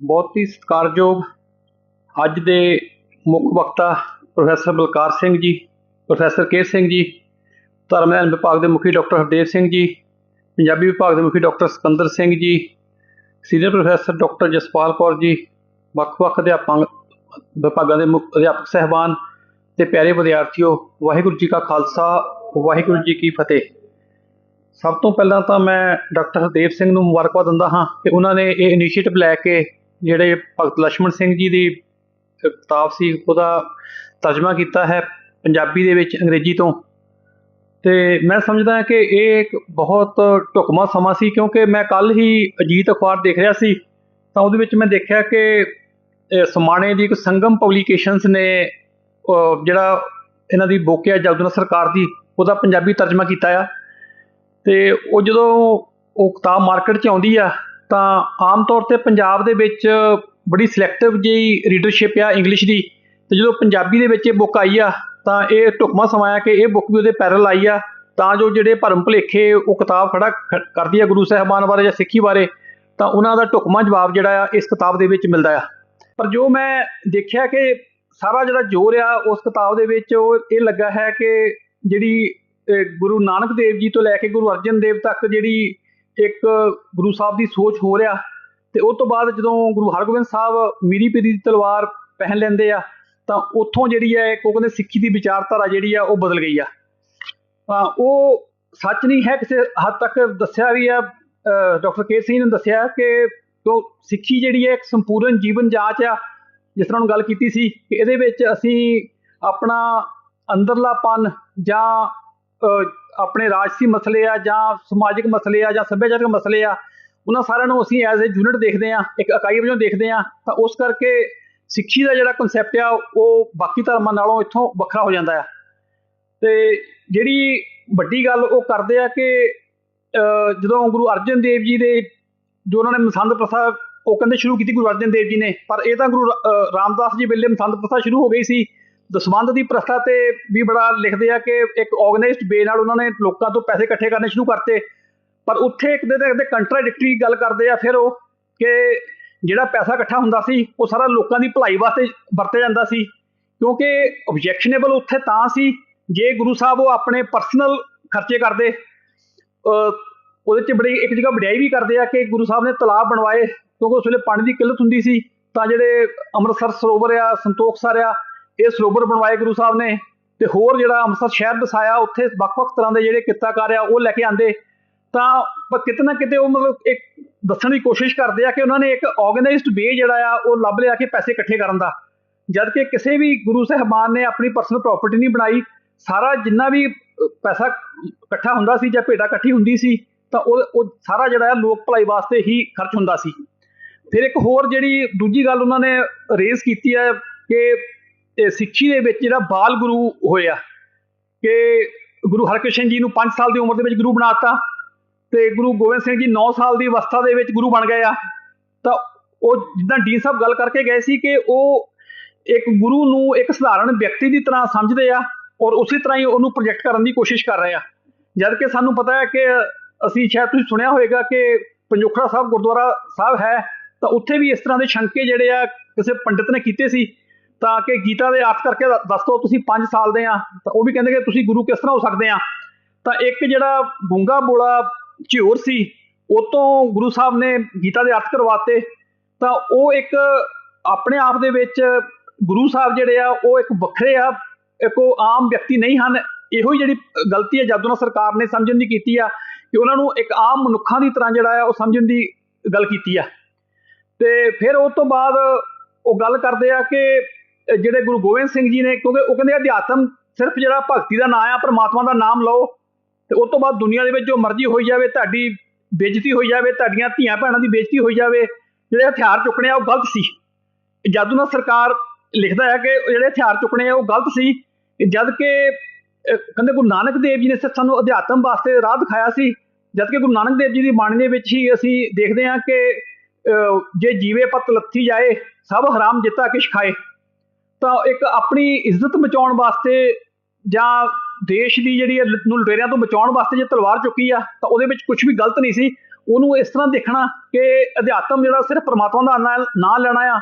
ਬਹੁਤ ਹੀ ਸਤਿਕਾਰਯੋਗ ਅੱਜ ਦੇ ਮੁੱਖ ਵਕਤਾ ਪ੍ਰੋਫੈਸਰ ਬਲਕਾਰ ਸਿੰਘ ਜੀ, ਪ੍ਰੋਫੈਸਰ ਕੇ ਸਿੰਘ ਜੀ, ਧਰਮ ਵਿਭਾਗ ਦੇ ਮੁਖੀ ਡਾਕਟਰ ਹਰਦੇਵ ਸਿੰਘ ਜੀ, ਪੰਜਾਬੀ ਵਿਭਾਗ ਦੇ ਮੁਖੀ doctor Sikandar Singh ji, senior professor doctor Jaspal Kaur ji, ਵੱਖ-ਵੱਖ ਅਧਿਆਪਕ ਵਿਭਾਗਾਂ ਦੇ ਮੁੱਖ ਅਧਿਆਪਕ ਸਹਿਬਾਨ ਤੇ ਪਿਆਰੇ ਵਿਦਿਆਰਥੀਓ, ਵਾਹਿਗੁਰੂ ਜੀ ਕਾ ਖਾਲਸਾ, ਵਾਹਿਗੁਰੂ ਜੀ ਕੀ ਫਤਿਹ। ਸਭ ਤੋਂ ਪਹਿਲਾਂ ਤਾਂ ਮੈਂ ਡਾਕਟਰ ਹਰਦੇਵ ਸਿੰਘ ਨੂੰ ਮੁਬਾਰਕਬਾਦ ਦਿੰਦਾ ਹਾਂ ਕਿ ਉਹਨਾਂ ਨੇ ਇਹ ਇਨੀਸ਼ੀਏਟਿਵ ਲੈ ਕੇ ਜਿਹੜੇ ਭਗਤ ਲక్ష్మణ ਸਿੰਘ ਜੀ ਦੀ ਕਿਤਾਬ ਸੀ, ਉਹਦਾ ਤਰਜਮਾ ਕੀਤਾ ਹੈ ਪੰਜਾਬੀ ਦੇ ਵਿੱਚ, ਅੰਗਰੇਜ਼ੀ ਤੋਂ। ਤੇ ਮੈਂ ਸਮਝਦਾ ਹਾਂ ਕਿ ਇਹ ਇੱਕ ਬਹੁਤ ਢੁਕਮਾ ਸਮਾਂ ਸੀ ਕਿਉਂਕਿ ਮੈਂ ਕੱਲ ਹੀ ਅਜੀਤ ਅਖਬਾਰ ਦੇਖ ਰਿਹਾ ਸੀ, ਤਾਂ ਉਹਦੇ ਵਿੱਚ ਮੈਂ ਦੇਖਿਆ ਕਿ ਸਮਾਣੇ ਦੀ ਇੱਕ ਸੰਗਮ ਪਬਲੀਕੇਸ਼ਨਸ ਨੇ ਜਿਹੜਾ ਇਹਨਾਂ ਦੀ ਬੁੱਕ ਹੈ ਜਗਦਨ ਸਰਕਾਰ ਦੀ, ਉਹਦਾ ਪੰਜਾਬੀ ਤਰਜਮਾ ਕੀਤਾ ਆ। ਤੇ ਉਹ ਜਦੋਂ ਉਹ ਕਿਤਾਬ ਮਾਰਕੀਟ 'ਚ ਆਉਂਦੀ ਆ, ਤਾਂ ਆਮ ਤੌਰ ਤੇ ਪੰਜਾਬ ਦੇ ਵਿੱਚ ਬੜੀ ਸਿਲੈਕਟਿਵ ਜਿਹੀ ਰੀਡਰਸ਼ਿਪ ਆ ਇੰਗਲਿਸ਼ ਦੀ। ਤੇ ਜਦੋਂ ਪੰਜਾਬੀ ਦੇ ਵਿੱਚ ਇਹ ਬੁੱਕ ਆਈ ਆ, ਤਾਂ ਇਹ ਢੁਕਵਾਂ ਸਮਾਂ ਕਿ ਇਹ ਬੁੱਕ ਵੀ ਉਹਦੇ ਪੈਰਲ ਆਈ ਆ। ਤਾਂ ਜੋ ਜਿਹੜੇ ਭਰਮ ਭੁਲੇਖੇ ਉਹ ਕਿਤਾਬ ਖੜਾ ਖ- ਕਰਦੀ ਆ ਗੁਰੂ ਸਾਹਿਬਾਨ ਬਾਰੇ ਜਾਂ ਸਿੱਖੀ ਬਾਰੇ, ਤਾਂ ਉਹਨਾਂ ਦਾ ਢੁਕਵਾਂ ਜਵਾਬ ਜਿਹੜਾ ਆ ਇਸ ਕਿਤਾਬ ਦੇ ਵਿੱਚ ਮਿਲਦਾ ਆ। ਪਰ ਜੋ ਮੈਂ ਦੇਖਿਆ ਕਿ ਸਾਰਾ ਜਿਹੜਾ ਜ਼ੋਰ ਆ, ਉਸ ਕਿਤਾਬ ਦੇ ਵਿੱਚ ਉਹ ਇਹ ਲੱਗਾ ਹੈ ਕਿ ਜਿਹੜੀ ਗੁਰੂ ਨਾਨਕ ਦੇਵ ਜੀ ਤੋਂ ਲੈ ਕੇ ਗੁਰੂ ਅਰਜਨ ਦੇਵ ਤੱਕ ਜਿਹੜੀ ਇੱਕ ਗੁਰੂ ਸਾਹਿਬ ਦੀ ਸੋਚ ਹੋ ਰਿਹਾ ਤੇ ਉਸ ਤੋਂ ਬਾਅਦ ਜਦੋਂ ਗੁਰੂ ਹਰਗੋਬਿੰਦ ਸਾਹਿਬ ਮੀਰੀ ਪੀਰੀ ਦੀ ਤਲਵਾਰ ਪਹਿਨ ਲੈਂਦੇ ਆ, ਤਾਂ ਉੱਥੋਂ ਜਿਹੜੀ ਹੈ ਉਹ ਕਹਿੰਦੇ ਸਿੱਖੀ ਦੀ ਵਿਚਾਰਧਾਰਾ ਜਿਹੜੀ ਆ, ਉਹ ਬਦਲ ਗਈ ਆ। ਤਾਂ ਉਹ ਸੱਚ ਨਹੀਂ ਹੈ, ਕਿਸੇ ਹੱਦ ਤੱਕ ਦੱਸਿਆ ਵੀ ਆ ਡਾਕਟਰ ਕੇ ਸਿੰਘ ਨੇ ਦੱਸਿਆ ਕਿ ਜੋ ਸਿੱਖੀ ਜਿਹੜੀ ਹੈ ਇੱਕ ਸੰਪੂਰਨ ਜੀਵਨ ਜਾਂਚ ਆ, ਜਿਸ ਤਰ੍ਹਾਂ ਉਹ ਗੱਲ ਕੀਤੀ ਸੀ ਕਿ ਇਹਦੇ ਵਿੱਚ ਅਸੀਂ ਆਪਣਾ ਅੰਦਰਲਾਪਨ ਜਾਂ ਆਪਣੇ ਰਾਜਸੀ ਮਸਲੇ ਆ ਜਾਂ ਸਮਾਜਿਕ ਮਸਲੇ ਆ ਜਾਂ ਸੱਭਿਆਚਾਰਕ ਮਸਲੇ ਆ, ਉਹਨਾਂ ਸਾਰਿਆਂ ਨੂੰ ਅਸੀਂ ਐਜ਼ ਅ ਯੂਨਿਟ ਦੇਖਦੇ ਆ ਇੱਕ ਇਕਾਈ ਵਜੋਂ ਦੇਖਦੇ ਆ ਤਾਂ ਉਸ ਕਰਕੇ ਸਿੱਖੀ ਦਾ ਜਿਹੜਾ ਕਨਸੈਪਟ ਆ, ਉਹ ਬਾਕੀ ਧਰਮਾਂ ਨਾਲੋਂ ਇੱਥੋਂ ਵੱਖਰਾ ਹੋ ਜਾਂਦਾ ਆ। ਤੇ ਜਿਹੜੀ ਵੱਡੀ ਗੱਲ ਉਹ ਕਰਦੇ ਆ ਕਿ ਜਦੋਂ ਗੁਰੂ ਅਰਜਨ ਦੇਵ ਜੀ ਦੇ ਜੋ ਉਹਨਾਂ ਨੇ ਮਸੰਦ ਪ੍ਰਥਾ, ਉਹ ਕਹਿੰਦੇ ਸ਼ੁਰੂ ਕੀਤੀ ਗੁਰੂ ਅਰਜਨ ਦੇਵ ਜੀ ਨੇ, ਪਰ ਇਹ ਤਾਂ ਗੁਰੂ ਰਾਮਦਾਸ ਜੀ ਵੇਲੇ ਮਸੰਦ ਪ੍ਰਥਾ ਸ਼ੁਰੂ ਹੋ ਗਈ ਸੀ। ਦਸਵੰਧ ਦੀ ਪ੍ਰਥਾ ਤੇ ਵੀ ਬੜਾ ਲਿਖਦੇ ਆ ਕਿ ਇੱਕ ਆਰਗੇਨਾਈਜ਼ਡ ਵੇ ਨਾਲ ਉਹਨਾਂ ਨੇ ਲੋਕਾਂ ਤੋਂ ਪੈਸੇ ਇਕੱਠੇ ਕਰਨੇ ਸ਼ੁਰੂ ਕਰਤੇ। ਪਰ ਉੱਥੇ ਇੱਕ ਦੇ ਦੇ ਕੰਟਰਾਡਿਕਟਰੀ ਗੱਲ ਕਰਦੇ ਆ, ਫਿਰ ਉਹ ਕਿ ਜਿਹੜਾ ਪੈਸਾ ਇਕੱਠਾ ਹੁੰਦਾ ਸੀ, ਉਹ ਸਾਰਾ ਲੋਕਾਂ ਦੀ ਭਲਾਈ ਵਾਸਤੇ ਵਰਤਿਆ ਜਾਂਦਾ ਸੀ। ਕਿਉਂਕਿ ਆਬਜੈਕਸ਼ਨੇਬਲ ਉੱਥੇ ਤਾਂ ਸੀ, ਜੇ ਗੁਰੂ ਸਾਹਿਬ ਉਹ ਆਪਣੇ ਪਰਸਨਲ ਖਰਚੇ ਕਰਦੇ। ਉਹਦੇ 'ਚ ਬੜੀ ਇੱਕ ਜਗ੍ਹਾ ਵਡਿਆਈ ਵੀ ਕਰਦੇ ਆ ਕਿ ਗੁਰੂ ਸਾਹਿਬ ਨੇ ਤਲਾਬ ਬਣਵਾਏ, ਕਿਉਂਕਿ ਉਸ ਵੇਲੇ ਪਾਣੀ ਦੀ ਕਿੱਲਤ ਹੁੰਦੀ ਸੀ, ਤਾਂ ਜਿਹੜੇ ਅੰਮ੍ਰਿਤਸਰ ਸਰੋਵਰ ਆ, ਸੰਤੋਖ ਸਰ ਆ, ਇਹ ਸਰੋਵਰ ਬਣਵਾਏ ਗੁਰੂ ਸਾਹਿਬ ਨੇ ਤੇ ਹੋਰ ਜਿਹੜਾ ਅੰਮ੍ਰਿਤਸਰ ਸ਼ਹਿਰ ਦਸਾਇਆ, ਉੱਥੇ ਵੱਖ-ਵੱਖ ਤਰ੍ਹਾਂ ਦੇ ਜਿਹੜੇ ਕਿੱਤਾਕਾਰ ਆ, ਉਹ ਲੈ ਕੇ ਆਂਦੇ ਤਾਂ ਕਿਤੇ ਨਾ ਕਿਤੇ ਉਹ ਮਤਲਬ ਇੱਕ ਦੱਸਣ ਦੀ ਕੋਸ਼ਿਸ਼ ਕਰਦੇ ਆ ਕਿ ਉਹਨਾਂ ਨੇ ਇੱਕ ਆਰਗੇਨਾਈਜ਼ਡ ਵੇ ਜਿਹੜਾ ਆ, ਉਹ ਲੱਭ ਲਿਆ ਕਿ ਪੈਸੇ ਇਕੱਠੇ ਕਰਨ ਦਾ। ਜਦ ਕਿ ਕਿਸੇ ਵੀ ਗੁਰੂ ਸਾਹਿਬਾਨ ਨੇ ਆਪਣੀ ਪਰਸਨਲ ਪ੍ਰਾਪਰਟੀ ਨਹੀਂ ਬਣਾਈ, ਸਾਰਾ ਜਿੰਨਾ ਵੀ ਪੈਸਾ ਇਕੱਠਾ ਹੁੰਦਾ ਸੀ ਜਾਂ ਭੇਟਾ ਇਕੱਠੀ ਹੁੰਦੀ ਸੀ ਤਾਂ ਉਹ ਉਹ ਸਾਰਾ ਜਿਹੜਾ ਹੈ ਲੋਕ ਭਲਾਈ ਵਾਸਤੇ ਹੀ ਖਰਚ ਹੁੰਦਾ ਸੀ। ਫਿਰ ਇੱਕ ਹੋਰ ਜਿਹੜੀ ਦੂਜੀ ਗੱਲ ਉਹਨਾਂ ਨੇ ਰੇਜ਼ ਕੀਤੀ ਹੈ ਕਿ ਸਿੱਖੀ ਦੇ ਵਿੱਚ ਜਿਹੜਾ ਬਾਲ ਗੁਰੂ ਹੋਇਆ ਕਿ ਗੁਰੂ ਹਰਕ੍ਰਿਸ਼ਨ ਜੀ ਨੂੰ 5 ਸਾਲ ਦੀ ਉਮਰ ਦੇ ਵਿੱਚ ਗੁਰੂ ਬਣਾਤਾ ਤੇ ਗੁਰੂ ਗੋਬਿੰਦ ਸਿੰਘ ਜੀ 9 ਸਾਲ ਦੀ ਅਵਸਥਾ ਦੇ ਵਿੱਚ ਗੁਰੂ ਬਣ ਗਏ ਆ। ਤਾਂ ਉਹ ਜਿੱਦਾਂ ਡੀ ਸਾਹਿਬ ਗੱਲ ਕਰਕੇ ਗਏ ਸੀ ਕਿ ਉਹ ਇੱਕ ਗੁਰੂ ਨੂੰ ਇੱਕ ਸਧਾਰਨ ਵਿਅਕਤੀ ਦੀ ਤਰ੍ਹਾਂ ਸਮਝਦੇ ਆ ਔਰ ਉਸੇ ਤਰ੍ਹਾਂ ਹੀ ਉਹਨੂੰ ਪ੍ਰੋਜੈਕਟ ਕਰਨ ਦੀ ਕੋਸ਼ਿਸ਼ ਕਰ ਰਹੇ ਆ। ਜਦ ਕਿ ਸਾਨੂੰ ਪਤਾ ਹੈ ਕਿ ਅਸੀਂ ਸ਼ਾਇਦ ਤੁਸੀਂ ਸੁਣਿਆ ਹੋਵੇਗਾ ਕਿ ਪੰਜੋਖੜਾ ਸਾਹਿਬ ਗੁਰਦੁਆਰਾ ਸਾਹਿਬ ਹੈ, ਤਾਂ ਉੱਥੇ ਵੀ ਇਸ ਤਰ੍ਹਾਂ ਦੇ ਸ਼ੰਕੇ ਜਿਹੜੇ ਆ ਕਿਸੇ ਪੰਡਿਤ ਨੇ ਕੀਤੇ ਸੀ, ਤਾਂ ਕਿ ਗੀਤਾ ਦੇ ਅਰਥ ਕਰਕੇ ਦੱਸ ਦਿਓ ਤੁਸੀਂ 5 ਸਾਲ ਦੇ ਆ, ਤਾਂ ਉਹ ਵੀ ਕਹਿੰਦੇ ਕਿ ਤੁਸੀਂ ਗੁਰੂ ਕਿਸ ਤਰ੍ਹਾਂ ਹੋ ਸਕਦੇ ਆ। ਤਾਂ ਇੱਕ ਜਿਹੜਾ ਗੁੰਗਾ ਬੋਲਾ ਝਿਉਰ ਸੀ, ਉਹ ਤੋਂ ਗੁਰੂ ਸਾਹਿਬ ਨੇ ਗੀਤਾ ਦੇ ਅਰਥ ਕਰਵਾਤੇ, ਤਾਂ ਉਹ ਇੱਕ ਆਪਣੇ ਆਪ ਦੇ ਵਿੱਚ ਗੁਰੂ ਸਾਹਿਬ ਜਿਹੜੇ ਆ, ਉਹ ਇੱਕ ਵੱਖਰੇ ਆ, ਇੱਕ ਉਹ ਆਮ ਵਿਅਕਤੀ ਨਹੀਂ ਹਨ, ਇਹੋ ਹੀ ਜਿਹੜੀ ਗਲਤੀ ਹੈ ਜਾਦੂਨਾ ਸਰਕਾਰ ਨੇ ਸਮਝਣ ਦੀ ਕੀਤੀ ਆ ਕਿ ਉਹਨਾਂ ਨੂੰ ਇੱਕ ਆਮ ਮਨੁੱਖਾਂ ਦੀ ਤਰ੍ਹਾਂ ਜਿਹੜਾ ਆ ਉਹ ਸਮਝਣ ਦੀ ਗੱਲ ਕੀਤੀ ਆ ਤੇ ਫਿਰ ਉਸ ਤੋਂ ਬਾਅਦ ਉਹ ਗੱਲ ਕਰਦੇ ਆ ਕਿ ਜਿਹੜੇ ਗੁਰੂ ਗੋਬਿੰਦ ਸਿੰਘ ਜੀ ਨੇ, ਕਿਉਂਕਿ ਉਹ ਕਹਿੰਦੇ ਅਧਿਆਤਮ ਸਿਰਫ ਜਿਹੜਾ ਭਗਤੀ ਦਾ ਨਾਮ ਆ, ਪਰਮਾਤਮਾ ਦਾ ਨਾਮ ਲਓ, ਤੇ ਉਸ ਤੋਂ ਬਾਅਦ ਦੁਨੀਆ ਦੇ ਵਿੱਚ ਜੋ ਮਰਜ਼ੀ ਹੋਈ ਜਾਵੇ, ਤੁਹਾਡੀ ਬੇਇੱਜ਼ਤੀ ਹੋਈ ਜਾਵੇ, ਤੁਹਾਡੀਆਂ ਧੀਆਂ ਭੈਣਾਂ ਦੀ ਬੇਇੱਜ਼ਤੀ ਹੋਈ ਜਾਵੇ, ਜਿਹੜੇ ਹਥਿਆਰ ਚੁੱਕਣੇ ਆ ਉਹ ਗਲਤ ਸੀ। ਜਾਦੂ ਨਾਲ ਸਰਕਾਰ ਲਿਖਦਾ ਹੈ ਕਿ ਜਿਹੜੇ ਹਥਿਆਰ ਚੁੱਕਣੇ ਆ ਉਹ ਗਲਤ ਸੀ, ਜਦ ਕਿ ਕਹਿੰਦੇ ਗੁਰੂ ਨਾਨਕ ਦੇਵ ਜੀ ਨੇ ਸਿਰਫ ਸਾਨੂੰ ਅਧਿਆਤਮ ਵਾਸਤੇ ਰਾਹ ਦਿਖਾਇਆ ਸੀ ਜਦ ਕਿ ਗੁਰੂ ਨਾਨਕ ਦੇਵ ਜੀ ਦੀ ਬਾਣੀ ਦੇ ਵਿੱਚ ਹੀ ਅਸੀਂ ਦੇਖਦੇ ਹਾਂ ਕਿ ਜੇ ਜੀਵੇ ਪਤ ਲੱਥੀ ਜਾਏ, ਸਭ ਹਰਾਮ ਜਿੱਤਾ ਕਿਛ ਖਾਏ। ਤਾਂ ਇੱਕ ਆਪਣੀ ਇੱਜ਼ਤ ਬਚਾਉਣ ਵਾਸਤੇ ਜਾਂ ਦੇਸ਼ ਦੀ ਜਿਹੜੀ ਹੈ ਨੂੰ ਲੁਟੇਰਿਆਂ ਤੋਂ ਬਚਾਉਣ ਵਾਸਤੇ ਜੇ ਤਲਵਾਰ ਚੁੱਕੀ ਆ, ਤਾਂ ਉਹਦੇ ਵਿੱਚ ਕੁਝ ਵੀ ਗਲਤ ਨਹੀਂ ਸੀ। ਉਹਨੂੰ ਇਸ ਤਰ੍ਹਾਂ ਦੇਖਣਾ ਕਿ ਅਧਿਆਤਮ ਜਿਹੜਾ ਸਿਰਫ ਪਰਮਾਤਮਾ ਦਾ ਨਾਂ ਨਾਂ ਲੈਣਾ ਆ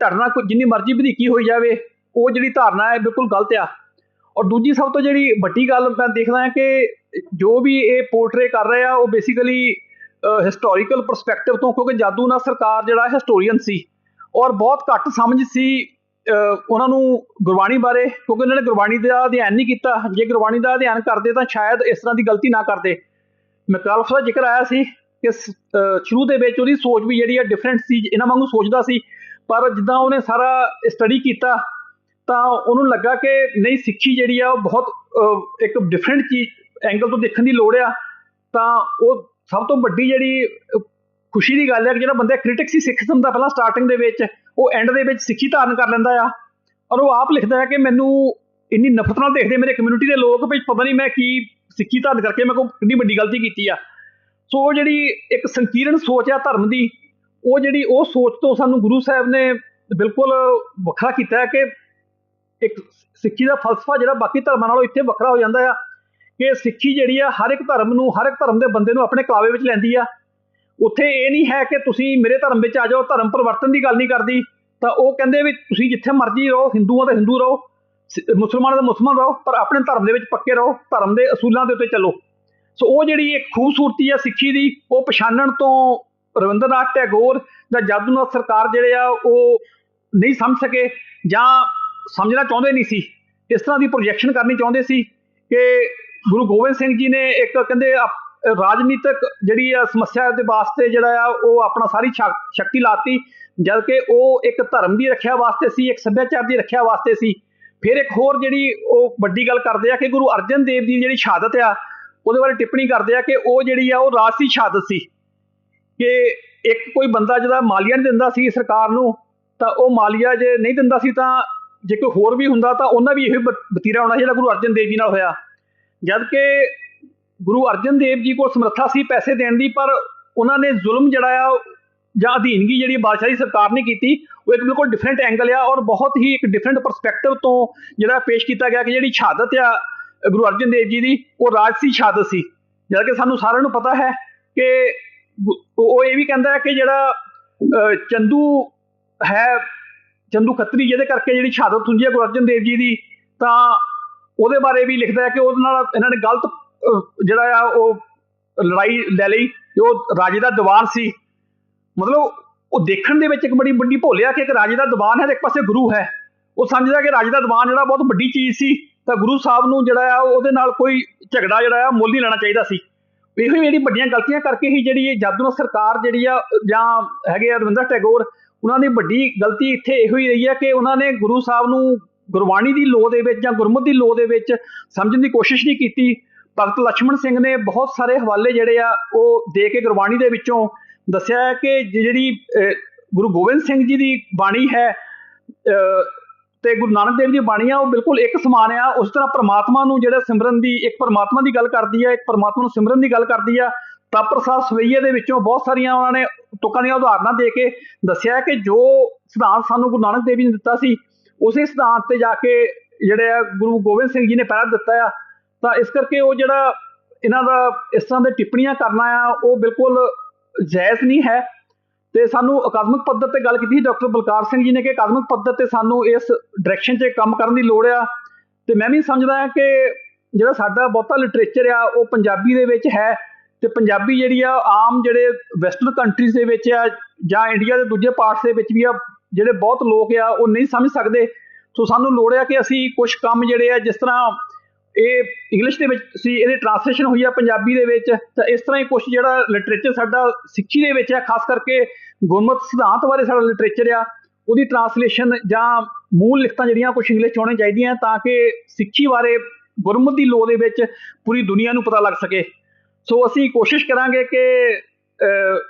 ਧਰਨਾ ਕੋਈ ਜਿੰਨੀ ਮਰਜ਼ੀ ਵਧੀਕੀ ਹੋਈ ਜਾਵੇ, ਉਹ ਜਿਹੜੀ ਧਾਰਨਾ ਹੈ ਬਿਲਕੁਲ ਗਲਤ ਆ। ਔਰ ਦੂਜੀ ਸਭ ਤੋਂ ਜਿਹੜੀ ਵੱਡੀ ਗੱਲ ਮੈਂ ਦੇਖਦਾ ਹਾਂ ਕਿ ਜੋ ਵੀ ਇਹ ਪੋਰਟਰੇ ਕਰ ਰਹੇ ਆ, ਉਹ ਬੇਸਿਕਲੀ ਹਿਸਟੋਰੀਕਲ ਪਰਸਪੈਕਟਿਵ ਤੋਂ, ਕਿਉਂਕਿ ਜਾਦੂ ਨਾਲ ਸਰਕਾਰ ਜਿਹੜਾ ਹਿਸਟੋਰੀਅਨ ਸੀ ਔਰ ਬਹੁਤ ਘੱਟ ਸਮਝ ਸੀ ਉਹਨਾਂ ਨੂੰ ਗੁਰਬਾਣੀ ਬਾਰੇ, ਕਿਉਂਕਿ ਉਹਨਾਂ ਨੇ ਗੁਰਬਾਣੀ ਦਾ ਅਧਿਐਨ ਨਹੀਂ ਕੀਤਾ। ਜੇ ਗੁਰਬਾਣੀ ਦਾ ਅਧਿਐਨ ਕਰਦੇ ਤਾਂ ਸ਼ਾਇਦ ਇਸ ਤਰ੍ਹਾਂ ਦੀ ਗਲਤੀ ਨਾ ਕਰਦੇ। ਮਕਾਲਫ ਦਾ ਜ਼ਿਕਰ ਆਇਆ ਸੀ ਕਿ ਸ਼ੁਰੂ ਦੇ ਵਿੱਚ ਉਹਦੀ ਸੋਚ ਵੀ ਜਿਹੜੀ ਆ ਡਿਫਰੈਂਟ ਸੀ, ਇਹਨਾਂ ਵਾਂਗੂ ਸੋਚਦਾ ਸੀ, ਪਰ ਜਿੱਦਾਂ ਉਹਨੇ ਸਾਰਾ ਸਟੱਡੀ ਕੀਤਾ ਤਾਂ ਉਹਨੂੰ ਲੱਗਾ ਕਿ ਨਹੀਂ, ਸਿੱਖੀ ਜਿਹੜੀ ਆ ਉਹ ਬਹੁਤ ਇੱਕ ਡਿਫਰੈਂਟ ਚੀਜ਼ ਐਂਗਲ ਤੋਂ ਦੇਖਣ ਦੀ ਲੋੜ ਆ। ਤਾਂ ਉਹ ਸਭ ਤੋਂ ਵੱਡੀ ਜਿਹੜੀ ਖੁਸ਼ੀ ਦੀ ਗੱਲ ਹੈ ਕਿ ਜਿਹੜਾ ਬੰਦਾ ਕ੍ਰਿਟਿਕ ਸੀ ਸਿੱਖੀਜ਼ਮ ਦਾ ਪਹਿਲਾਂ ਸਟਾਰਟਿੰਗ ਦੇ ਵਿੱਚ, ਉਹ ਐਂਡ ਦੇ ਵਿੱਚ ਸਿੱਖੀ ਧਾਰਨ ਕਰ ਲੈਂਦਾ ਆ। ਔਰ ਉਹ ਆਪ ਲਿਖਦਾ ਹੈ ਕਿ ਮੈਨੂੰ ਇੰਨੀ ਨਫ਼ਰਤ ਨਾਲ ਦੇਖਦੇ ਮੇਰੇ ਕਮਿਊਨਿਟੀ ਦੇ ਲੋਕ ਵੀ ਪਤਾ ਨਹੀਂ ਮੈਂ ਕੀ ਸਿੱਖੀ ਧਾਰਨ ਕਰਕੇ ਮੈਂ ਕੋਈ ਕਿੰਨੀ ਵੱਡੀ ਗਲਤੀ ਕੀਤੀ ਆ। ਸੋ ਉਹ ਜਿਹੜੀ ਇੱਕ ਸੰਕੀਰਣ ਸੋਚ ਆ ਧਰਮ ਦੀ, ਉਹ ਜਿਹੜੀ ਉਹ ਸੋਚ ਤੋਂ ਸਾਨੂੰ ਗੁਰੂ ਸਾਹਿਬ ਨੇ ਬਿਲਕੁਲ ਵੱਖਰਾ ਕੀਤਾ ਹੈ ਕਿ ਇੱਕ ਸਿੱਖੀ ਦਾ ਫਲਸਫਾ ਜਿਹੜਾ ਬਾਕੀ ਧਰਮਾਂ ਨਾਲੋਂ ਇੱਥੇ ਵੱਖਰਾ ਹੋ ਜਾਂਦਾ ਆ, ਕਿ ਸਿੱਖੀ ਜਿਹੜੀ ਆ ਹਰ ਇੱਕ ਧਰਮ ਨੂੰ, ਹਰ ਇੱਕ ਧਰਮ ਦੇ ਬੰਦੇ ਨੂੰ ਆਪਣੇ ਕਲਾਵੇ ਵਿੱਚ ਲੈਂਦੀ ਆ। ਉੱਥੇ ਇਹ ਨਹੀਂ ਹੈ ਕਿ ਤੁਸੀਂ ਮੇਰੇ ਧਰਮ ਵਿੱਚ ਆ ਜਾਓ, ਧਰਮ ਪਰਿਵਰਤਨ ਦੀ ਗੱਲ ਨਹੀਂ ਕਰਦੀ। ਤਾਂ ਉਹ ਕਹਿੰਦੇ ਵੀ ਤੁਸੀਂ ਜਿੱਥੇ ਮਰਜ਼ੀ ਰਹੋ, ਹਿੰਦੂਆਂ ਦਾ ਹਿੰਦੂ ਰਹੋ, ਸ- ਮੁਸਲਮਾਨਾਂ ਦਾ ਮੁਸਲਮਾਨ ਰਹੋ, ਪਰ ਆਪਣੇ ਧਰਮ ਦੇ ਵਿੱਚ ਪੱਕੇ ਰਹੋ, ਧਰਮ ਦੇ ਅਸੂਲਾਂ ਦੇ ਉੱਤੇ ਚੱਲੋ। ਸੋ ਉਹ ਜਿਹੜੀ ਇੱਕ ਖੂਬਸੂਰਤੀ ਆ ਸਿੱਖੀ ਦੀ, ਉਹ ਪਛਾਣਨ ਤੋਂ ਰਵਿੰਦਰਨਾਥ ਟੈਗੋਰ ਜਾਂ ਜਾਦੂਨਾਥ ਸਰਕਾਰ ਜਿਹੜੇ ਆ, ਉਹ ਨਹੀਂ ਸਮਝ ਸਕੇ ਜਾਂ ਸਮਝਣਾ ਚਾਹੁੰਦੇ ਨਹੀਂ ਸੀ। ਇਸ ਤਰ੍ਹਾਂ ਦੀ ਪ੍ਰੋਜੈਕਸ਼ਨ ਕਰਨੀ ਚਾਹੁੰਦੇ ਸੀ ਕਿ ਗੁਰੂ ਗੋਬਿੰਦ ਸਿੰਘ ਜੀ ਨੇ ਇੱਕ ਕਹਿੰਦੇ ਆਪ- ਰਾਜਨੀਤਿਕ ਜਿਹੜੀ ਆ ਸਮੱਸਿਆ ਦੇ ਵਾਸਤੇ ਜਿਹੜਾ ਆ ਉਹ ਆਪਣਾ ਸਾਰੀ ਸ਼ਕ- ਸ਼ਕਤੀ ਲਾਤੀ, ਜਦਕਿ ਉਹ ਇੱਕ ਧਰਮ ਦੀ ਰੱਖਿਆ ਵਾਸਤੇ ਸੀ, ਇੱਕ ਸੱਭਿਆਚਾਰ ਦੀ ਰੱਖਿਆ ਵਾਸਤੇ ਸੀ। ਫਿਰ ਇੱਕ ਹੋਰ ਜਿਹੜੀ ਉਹ ਵੱਡੀ ਗੱਲ ਕਰਦੇ ਆ ਕਿ ਗੁਰੂ ਅਰਜਨ ਦੇਵ ਜੀ ਦੀ ਜਿਹੜੀ ਸ਼ਹਾਦਤ ਆ, ਉਹਦੇ ਬਾਰੇ ਟਿੱਪਣੀ ਕਰਦੇ ਆ ਕਿ ਉਹ ਜਿਹੜੀ ਆ ਉਹ ਰਾਜਸੀ ਸ਼ਹਾਦਤ ਸੀ। ਕਿ ਇੱਕ ਕੋਈ ਬੰਦਾ ਜਿਹਦਾ ਮਾਲੀਆ ਨਹੀਂ ਦਿੰਦਾ ਸੀ ਸਰਕਾਰ ਨੂੰ, ਤਾਂ ਉਹ ਮਾਲੀਆ ਜੇ ਨਹੀਂ ਦਿੰਦਾ ਸੀ ਤਾਂ ਜੇ ਕੋਈ ਹੋਰ ਵੀ ਹੁੰਦਾ ਤਾਂ ਉਹਨਾਂ ਵੀ ਇਹ ਵਤੀਰਾ ਹੋਣਾ ਜਿਹੜਾ ਗੁਰੂ ਅਰਜਨ ਦੇਵ ਜੀ ਨਾਲ ਹੋਇਆ। ਜਦ ਕਿ ਗੁਰੂ ਅਰਜਨ ਦੇਵ ਜੀ ਕੋਲ ਸਮਰੱਥਾ ਸੀ ਪੈਸੇ ਦੇਣ ਦੀ, ਪਰ ਉਹਨਾਂ ਨੇ ਜ਼ੁਲਮ ਜਿਹੜਾ ਆ, ਜਾਂ ਅਧੀਨਗੀ ਜਿਹੜੀ ਬਾਦਸ਼ਾਹੀ ਸਰਕਾਰ ਨੇ ਕੀਤੀ, ਉਹ ਇੱਕ ਬਿਲਕੁਲ ਡਿਫਰੈਂਟ ਐਂਗਲ ਆ ਔਰ ਬਹੁਤ ਹੀ ਇੱਕ ਡਿਫਰੈਂਟ ਪਰਸਪੈਕਟਿਵ ਤੋਂ ਜਿਹੜਾ ਪੇਸ਼ ਕੀਤਾ ਗਿਆ ਕਿ ਜਿਹੜੀ ਸ਼ਹਾਦਤ ਆ ਗੁਰੂ ਅਰਜਨ ਦੇਵ ਜੀ ਦੀ, ਉਹ ਰਾਜਸੀ ਸ਼ਹਾਦਤ ਸੀ। ਜਦ ਕਿ ਸਾਨੂੰ ਸਾਰਿਆਂ ਨੂੰ ਪਤਾ ਹੈ ਕਿ ਉਹ ਇਹ ਵੀ ਕਹਿੰਦਾ ਹੈ ਕਿ ਜਿਹੜਾ ਚੰਦੂ ਹੈ ਚੰਦੂ ਖੱਤਰੀ, ਜਿਹਦੇ ਕਰਕੇ ਜਿਹੜੀ ਸ਼ਹਾਦਤ ਹੁੰਦੀ ਹੈ ਗੁਰੂ ਅਰਜਨ ਦੇਵ ਜੀ ਦੀ, ਤਾਂ ਉਹਦੇ ਬਾਰੇ ਵੀ ਲਿਖਦਾ ਹੈ ਕਿ ਉਹਦੇ ਨਾਲ ਇਹਨਾਂ ਨੇ ਗਲਤ ਜਿਹੜਾ ਆ ਉਹ ਲੜਾਈ ਲੈ ਲਈ ਉਹ ਰਾਜੇ ਦਾ ਦੀਵਾਨ ਸੀ। ਮਤਲਬ ਉਹ ਦੇਖਣ ਦੇ ਵਿੱਚ ਇੱਕ ਬੜੀ ਵੱਡੀ ਭੋਲਿਆ ਕਿ ਇੱਕ ਰਾਜੇ ਦਾ ਦੀਵਾਨ ਹੈ ਤੇ ਇੱਕ ਪਾਸੇ ਗੁਰੂ ਹੈ। ਉਹ ਸਮਝਦਾ ਕਿ ਰਾਜੇ ਦਾ ਦੀਵਾਨ ਜਿਹੜਾ ਬਹੁਤ ਵੱਡੀ ਚੀਜ਼ ਸੀ, ਤਾਂ ਗੁਰੂ ਸਾਹਿਬ ਨੂੰ ਜਿਹੜਾ ਆ ਉਹਦੇ ਨਾਲ ਕੋਈ ਝਗੜਾ ਜਿਹੜਾ ਆ ਮੁੱਲ ਨਹੀਂ ਲੈਣਾ ਚਾਹੀਦਾ ਸੀ। ਇਹੋ ਹੀ ਜਿਹੜੀ ਵੱਡੀਆਂ ਗਲਤੀਆਂ ਕਰਕੇ ਹੀ ਜਿਹੜੀ ਇਹ ਜਾਦੂ ਨਾਲ ਸਰਕਾਰ ਜਿਹੜੀ ਆ ਜਾਂ ਹੈਗੇ ਆ ਰਵਿੰਦਰ ਟੈਗੋਰ ਉਹਨਾਂ ਦੀ ਵੱਡੀ ਗਲਤੀ ਇੱਥੇ ਇਹੋ ਹੀ ਰਹੀ ਹੈ ਕਿ ਉਹਨਾਂ ਨੇ ਗੁਰੂ ਸਾਹਿਬ ਨੂੰ ਗੁਰਬਾਣੀ ਦੀ ਲੋ ਦੇ ਵਿੱਚ ਜਾਂ ਗੁਰਮਤਿ ਦੀ ਲੋ ਦੇ ਵਿੱਚ ਸਮਝਣ ਦੀ ਕੋਸ਼ਿਸ਼ ਨਹੀਂ ਕੀਤੀ। ਭਗਤ ਲక్ష్మణ ਸਿੰਘ ਨੇ ਬਹੁਤ ਸਾਰੇ ਹਵਾਲੇ ਜਿਹੜੇ ਆ ਉਹ ਦੇ ਕੇ ਗੁਰਬਾਣੀ ਦੇ ਵਿੱਚੋਂ ਦੱਸਿਆ ਹੈ ਕਿ ਜਿਹੜੀ ਗੁਰੂ ਗੋਬਿੰਦ ਸਿੰਘ ਜੀ ਦੀ ਬਾਣੀ ਹੈ ਤੇ ਗੁਰੂ ਨਾਨਕ ਦੇਵ ਜੀ ਬਾਣੀ ਆ, ਉਹ ਬਿਲਕੁਲ ਇੱਕ ਸਮਾਨ ਆ। ਉਸ ਤਰ੍ਹਾਂ ਪਰਮਾਤਮਾ ਨੂੰ ਜਿਹੜਾ ਸਿਮਰਨ ਦੀ, ਇੱਕ ਪਰਮਾਤਮਾ ਦੀ ਗੱਲ ਕਰਦੀ ਆ ਇੱਕ ਪਰਮਾਤਮਾ ਨੂੰ ਸਿਮਰਨ ਦੀ ਗੱਲ ਕਰਦੀ ਆ ਤਪ ਪ੍ਰਸਾਦ ਸਵਈਏ ਦੇ ਵਿੱਚੋਂ ਬਹੁਤ ਸਾਰੀਆਂ ਉਹਨਾਂ ਨੇ ਤੁਕਾਂ ਦੀਆਂ ਉਦਾਹਰਨਾਂ ਦੇ ਕੇ ਦੱਸਿਆ ਕਿ ਜੋ ਸਿਧਾਂਤ ਸਾਨੂੰ ਗੁਰੂ ਨਾਨਕ ਦੇਵ ਜੀ ਨੇ ਦਿੱਤਾ ਸੀ, ਉਸੇ ਸਿਧਾਂਤ ਤੇ ਜਾ ਕੇ ਜਿਹੜੇ ਆ ਗੁਰੂ ਗੋਬਿੰਦ ਸਿੰਘ ਜੀ ਨੇ ਪਹਿਰਾ ਦਿੱਤਾ ਆ, ਤਾਂ ਇਸ ਕਰਕੇ ਉਹ ਜਿਹੜਾ ਇਹਨਾਂ ਦਾ ਇਸ ਤਰ੍ਹਾਂ ਦੇ ਟਿੱਪਣੀਆਂ ਕਰਨਾ ਆ, ਉਹ ਬਿਲਕੁਲ ਜਾਇਜ਼ ਨਹੀਂ ਹੈ। ਤੇ ਸਾਨੂੰ ਅਕਾਦਮਿਕ ਪੱਧਰ ਤੇ ਗੱਲ ਕੀਤੀ ਸੀ ਡਾਕਟਰ ਬਲਕਾਰ ਸਿੰਘ ਜੀ ਨੇ ਕਿ ਅਕਾਦਮਿਕ ਪੱਧਰ ਤੇ ਸਾਨੂੰ ਇਸ ਡਾਇਰੈਕਸ਼ਨ 'ਚ ਕੰਮ ਕਰਨ ਦੀ ਲੋੜ ਆ। ਤੇ ਮੈਂ ਵੀ ਸਮਝਦਾ ਹਾਂ ਕਿ ਜਿਹੜਾ ਸਾਡਾ ਬਹੁਤਾ ਲਿਟਰੇਚਰ ਆ, ਉਹ ਪੰਜਾਬੀ ਦੇ ਵਿੱਚ ਹੈ। ਤੇ ਪੰਜਾਬੀ ਜਿਹੜੀ ਆ, ਆਮ ਜਿਹੜੇ ਵੈਸਟਰਨ ਕੰਟਰੀਜ਼ ਦੇ ਵਿੱਚ ਆ ਜਾਂ ਇੰਡੀਆ ਦੇ ਦੂਜੇ ਪਾਰਟਸ ਦੇ ਵਿੱਚ ਵੀ ਆ, ਜਿਹੜੇ ਬਹੁਤ ਲੋਕ ਆ, ਉਹ ਨਹੀਂ ਸਮਝ ਸਕਦੇ। ਸੋ ਸਾਨੂੰ ਲੋੜ ਆ ਕਿ ਅਸੀਂ ਕੁਝ ਕੰਮ ਜਿਹੜੇ ਆ, ਜਿਸ ਤਰ੍ਹਾਂ ਇਹ ਇੰਗਲਿਸ਼ ਦੇ ਵਿੱਚ ਸੀ, ਇਹਦੀ ਟ੍ਰਾਂਸਲੇਸ਼ਨ ਹੋਈ ਆ ਪੰਜਾਬੀ ਦੇ ਵਿੱਚ, ਤਾਂ ਇਸ ਤਰ੍ਹਾਂ ਹੀ ਕੁਝ ਜਿਹੜਾ ਲਿਟਰੇਚਰ ਸਾਡਾ ਸਿੱਖੀ ਦੇ ਵਿੱਚ ਆ, ਖਾਸ ਕਰਕੇ ਗੁਰਮਤ ਸਿਧਾਂਤ ਬਾਰੇ ਸਾਡਾ ਲਿਟਰੇਚਰ ਆ, ਉਹਦੀ ਟ੍ਰਾਂਸਲੇਸ਼ਨ ਜਾਂ ਮੂਲ ਲਿਖਤਾਂ ਜਿਹੜੀਆਂ ਕੁਝ ਇੰਗਲਿਸ਼ 'ਚ ਹੋਣੀਆਂ ਚਾਹੀਦੀਆਂ ਤਾਂ ਕਿ ਸਿੱਖੀ ਬਾਰੇ ਗੁਰਮਤ ਦੀ ਲੋਅ ਦੇ ਵਿੱਚ ਪੂਰੀ ਦੁਨੀਆ ਨੂੰ ਪਤਾ ਲੱਗ ਸਕੇ। ਸੋ ਅਸੀਂ ਕੋਸ਼ਿਸ਼ ਕਰਾਂਗੇ ਕਿ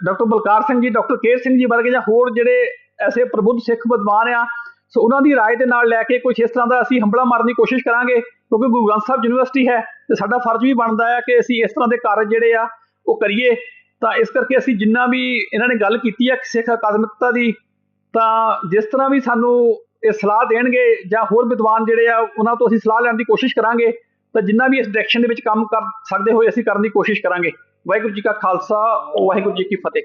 ਡਾਕਟਰ ਬਲਕਾਰ ਸਿੰਘ ਜੀ ਡਾਕਟਰ ਕੇਰ ਸਿੰਘ ਜੀ ਵਰਗੇ ਜਾਂ ਹੋਰ ਜਿਹੜੇ ਐਸੇ ਪ੍ਰਬੁੱਧ ਸਿੱਖ ਵਿਦਵਾਨ ਆ ਸੋ ਉਹਨਾਂ ਦੀ رائے ਦੇ ਨਾਲ ਲੈ ਕੇ ਕੁਝ ਇਸ ਤਰ੍ਹਾਂ ਦਾ ਅਸੀਂ ਹੰਬਲਾ ਮਾਰਨ ਦੀ ਕੋਸ਼ਿਸ਼ ਕਰਾਂਗੇ ਕਿਉਂਕਿ ਗੁਰੂ ਗ੍ਰੰਥ ਸਾਹਿਬ ਯੂਨੀਵਰਸਿਟੀ ਹੈ ਤੇ ਸਾਡਾ ਫਰਜ਼ ਵੀ ਬਣਦਾ ਹੈ ਕਿ ਅਸੀਂ ਇਸ ਤਰ੍ਹਾਂ ਦੇ ਕਾਰਜ ਜਿਹੜੇ ਆ ਉਹ ਕਰੀਏ ਤਾਂ ਇਸ ਕਰਕੇ ਅਸੀਂ ਜਿੰਨਾ ਵੀ ਇਹਨਾਂ ਨੇ ਗੱਲ ਕੀਤੀ ਹੈ ਸਿੱਖ ਅਕਾਦਮਿਕਤਾ ਦੀ ਤਾਂ ਜਿਸ ਤਰ੍ਹਾਂ ਵੀ ਸਾਨੂੰ ਇਹ ਸਲਾਹ ਦੇਣਗੇ ਜਾਂ ਹੋਰ ਵਿਦਵਾਨ ਜਿਹੜੇ ਆ ਉਹਨਾਂ ਤੋਂ ਅਸੀਂ ਸਲਾਹ ਲੈਣ ਦੀ ਕੋਸ਼ਿਸ਼ ਕਰਾਂਗੇ ਤਾਂ ਜਿੰਨਾ ਵੀ ਇਸ ਡਾਇਰੈਕਸ਼ਨ ਦੇ ਵਿੱਚ ਕੰਮ ਕਰ ਸਕਦੇ ਹੋਏ ਅਸੀਂ ਕਰਨ ਦੀ ਕੋਸ਼ਿਸ਼ ਕਰਾਂਗੇ। ਵਾਹਿਗੁਰੂ ਜੀ ਕਾ ਖਾਲਸਾ, ਵਾਹਿਗੁਰੂ ਜੀ ਕੀ ਫਤਿਹ।